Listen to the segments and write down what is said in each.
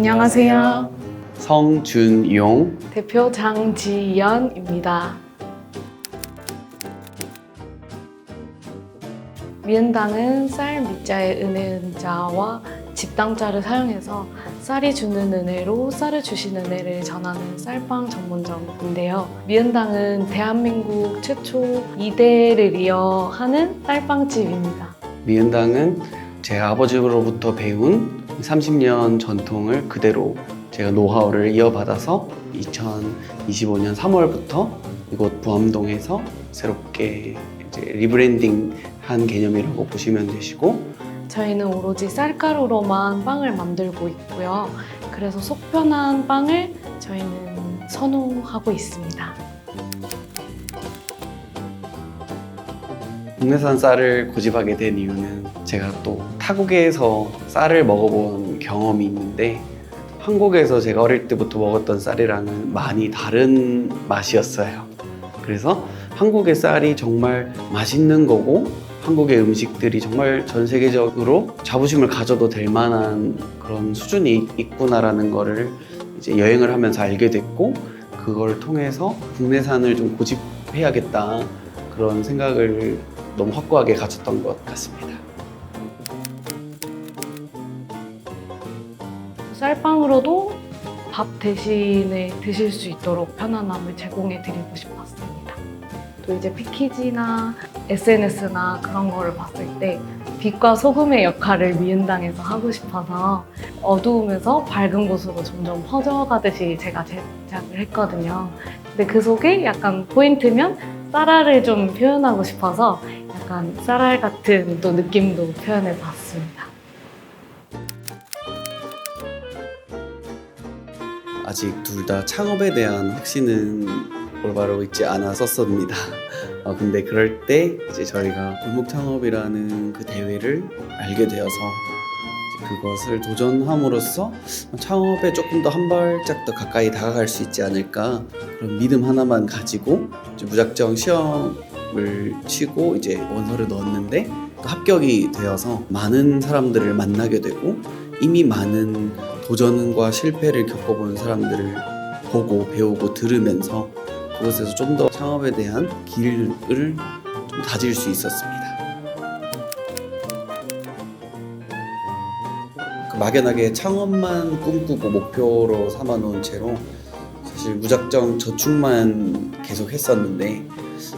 안녕하세요. 성준용 대표 장지연입니다. 미은당은 쌀 밑자의 은혜 은자와 집당자를 사용해서 쌀이 주는 은혜로 쌀을 주신 은혜를 전하는 쌀빵 전문점인데요. 미은당은 대한민국 최초 2대를 이어하는 쌀빵집입니다. 미은당은 제 아버지로부터 배운 30년 전통을 그대로 제가 노하우를 이어받아서 2025년 3월부터 이곳 부암동에서 새롭게 리브랜딩 한 개념이라고 보시면 되시고 저희는 오로지 쌀가루로만 빵을 만들고 있고요. 그래서 속 편한 빵을 저희는 선호하고 있습니다. 국내산 쌀을 고집하게 된 이유는 제가 또 타국에서 쌀을 먹어본 경험이 있는데 한국에서 제가 어릴 때부터 먹었던 쌀이랑은 많이 다른 맛이었어요. 그래서 한국의 쌀이 정말 맛있는 거고 한국의 음식들이 정말 전 세계적으로 자부심을 가져도 될 만한 그런 수준이 있구나라는 거를 이제 여행을 하면서 알게 됐고 그걸 통해서 국내산을 좀 고집해야겠다 그런 생각을 너무 확고하게 가졌던 것 같습니다. 쌀빵으로도 밥 대신에 드실 수 있도록 편안함을 제공해 드리고 싶었습니다. 또 이제 패키지나 SNS나 그런 거를 봤을 때 빛과 소금의 역할을 미은당에서 하고 싶어서 어두움에서 밝은 곳으로 점점 퍼져가듯이 제가 제작을 했거든요. 근데 그 속에 약간 포인트면 쌀알을 좀 표현하고 싶어서 약간 쌀알 같은 또 느낌도 표현해 봤습니다. 아직 둘 다 창업에 대한 확신은 올바로 있지 않았었습니다. 어, 근데 그럴 때 이제 저희가 골목 창업이라는 그 대회를 알게 되어서 그것을 도전함으로써 창업에 조금 더 한 발짝 더 가까이 다가갈 수 있지 않을까 그런 믿음 하나만 가지고 무작정 시험을 치고 이제 원서를 넣었는데 또 합격이 되어서 많은 사람들을 만나게 되고 이미 많은 도전과 실패를 겪어본 사람들을 보고 배우고 들으면서 그것에서 좀 더 창업에 대한 길을 좀 다질 수 있었습니다. 그 막연하게 창업만 꿈꾸고 목표로 삼아놓은 채로 사실 무작정 저축만 계속 했었는데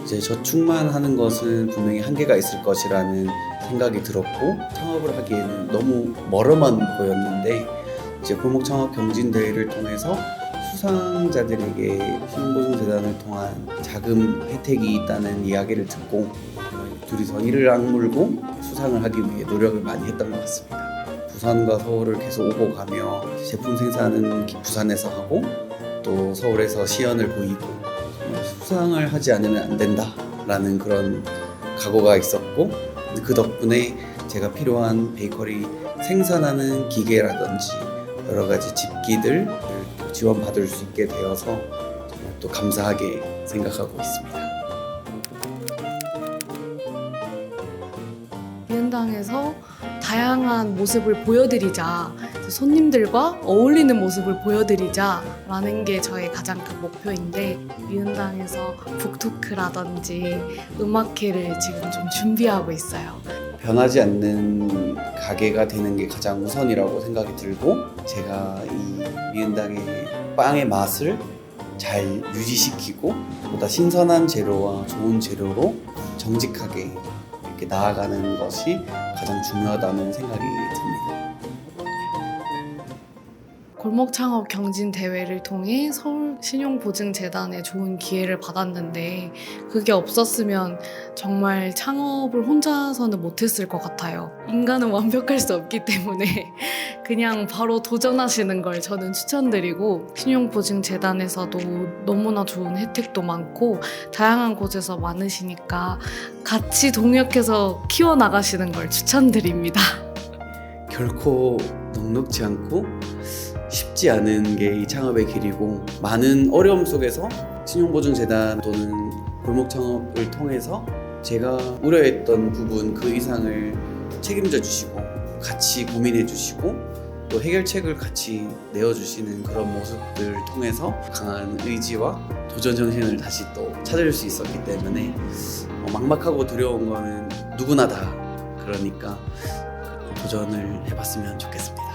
이제 저축만 하는 것은 분명히 한계가 있을 것이라는 생각이 들었고 창업을 하기에는 너무 멀어만 보였는데 이제 골목 창업 경진 대회를 통해서 수상자들에게 신보증재단을 통한 자금 혜택이 있다는 이야기를 듣고 둘이서 이를 악물고 수상을 하기 위해 노력을 많이 했던 것 같습니다. 부산과 서울을 계속 오고 가며 제품 생산은 부산에서 하고 또 서울에서 시연을 보이고 수상을 하지 않으면 안 된다라는 그런 각오가 있었고 그 덕분에 제가 필요한 베이커리 생산하는 기계라든지 여러 가지 집기들 지원받을 수 있게 되어서 정말 또 감사하게 생각하고 있습니다. 미은당에서 다양한 모습을 보여드리자 손님들과 어울리는 모습을 보여드리자라는 게 저의 가장 큰 목표인데 미은당에서 북토크라든지 음악회를 지금 좀 준비하고 있어요. 변하지 않는 가게가 되는 게 가장 우선이라고 생각이 들고 제가 이 미은당의 빵의 맛을 잘 유지시키고 보다 신선한 재료와 좋은 재료로 정직하게 이렇게 나아가는 것이 가장 중요하다는 생각이 듭니다. 골목 창업 경진 대회를 통해 서울 신용보증재단에 좋은 기회를 받았는데 그게 없었으면 정말 창업을 혼자서는 못했을 것 같아요. 인간은 완벽할 수 없기 때문에 그냥 바로 도전하시는 걸 저는 추천드리고 신용보증재단에서도 너무나 좋은 혜택도 많고 다양한 곳에서 많으시니까 같이 동역해서 키워나가시는 걸 추천드립니다. 결코 넉넉지 않고 쉽지 않은 게 이 창업의 길이고 많은 어려움 속에서 신용보증재단 또는 골목 창업을 통해서 제가 우려했던 부분 그 이상을 책임져 주시고 같이 고민해 주시고 또 해결책을 같이 내어주시는 그런 모습들을 통해서 강한 의지와 도전 정신을 다시 또 찾을 수 있었기 때문에 어, 막막하고 두려운 거는 누구나 다 그러니까 도전을 해봤으면 좋겠습니다.